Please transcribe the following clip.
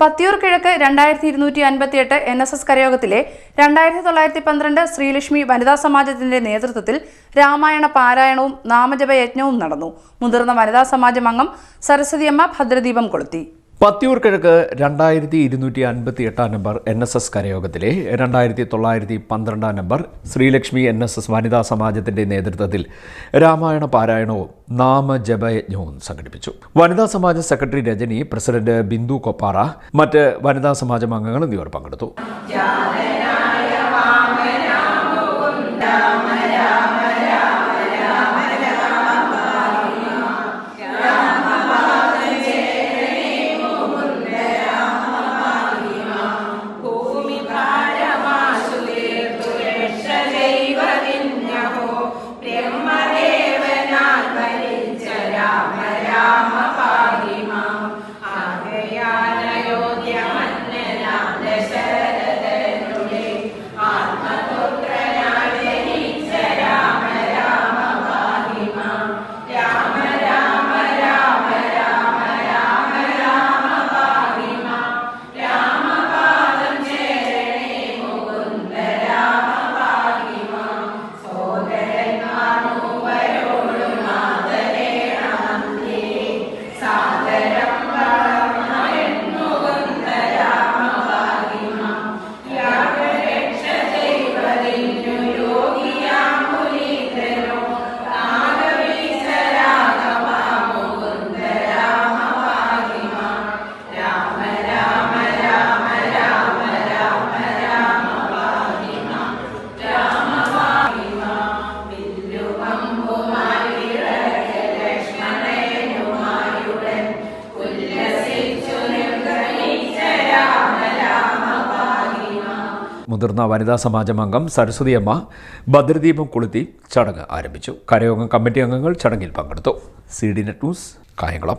പത്തിയൂർ കിഴക്ക് രണ്ടായിരത്തി ഇരുന്നൂറ്റി അൻപത്തിയെട്ട് എൻ എസ് എസ് കരയോഗത്തിലെ രണ്ടായിരത്തി തൊള്ളായിരത്തി പന്ത്രണ്ട് ശ്രീലക്ഷ്മി വനിതാ സമാജത്തിന്റെ നേതൃത്വത്തിൽ രാമായണ പാരായണവും നാമജപയജ്ഞവും നടന്നു. മുതിർന്ന വനിതാ സമാജം അംഗം സരസ്വതിയമ്മ ഭദ്രദീപം കൊളുത്തി. പത്തിയൂർ കിഴക്ക് രണ്ടായിരത്തി ഇരുന്നൂറ്റി അൻപത്തി എട്ടാം നമ്പർ എൻ എസ് എസ് കരയോഗത്തിലെ രണ്ടായിരത്തി തൊള്ളായിരത്തി പന്ത്രണ്ടാം number Sreelakshmi N S S വനിതാ സമാജത്തിന്റെ നേതൃത്വത്തിൽ രാമായണ പാരായണവും നാമജപയജ്ഞവും സംഘടിപ്പിച്ചു. വനിതാ സമാജ സെക്രട്ടറി രജനി പ്രസിഡന്റ് ബിന്ദു കൊപ്പാറ മറ്റ് വനിതാ സമാജം അംഗങ്ങൾ എന്നിവർ പങ്കെടുത്തു. 자. മുതിർന്ന വനിതാ സമാജം അംഗം സരസ്വതിയമ്മ ഭദ്രദീപം കൊളുത്തി ചടങ്ങ് ആരംഭിച്ചു. കരയോഗം കമ്മിറ്റി അംഗങ്ങൾ ചടങ്ങിൽ പങ്കെടുത്തു. C D net news Kayamkulam.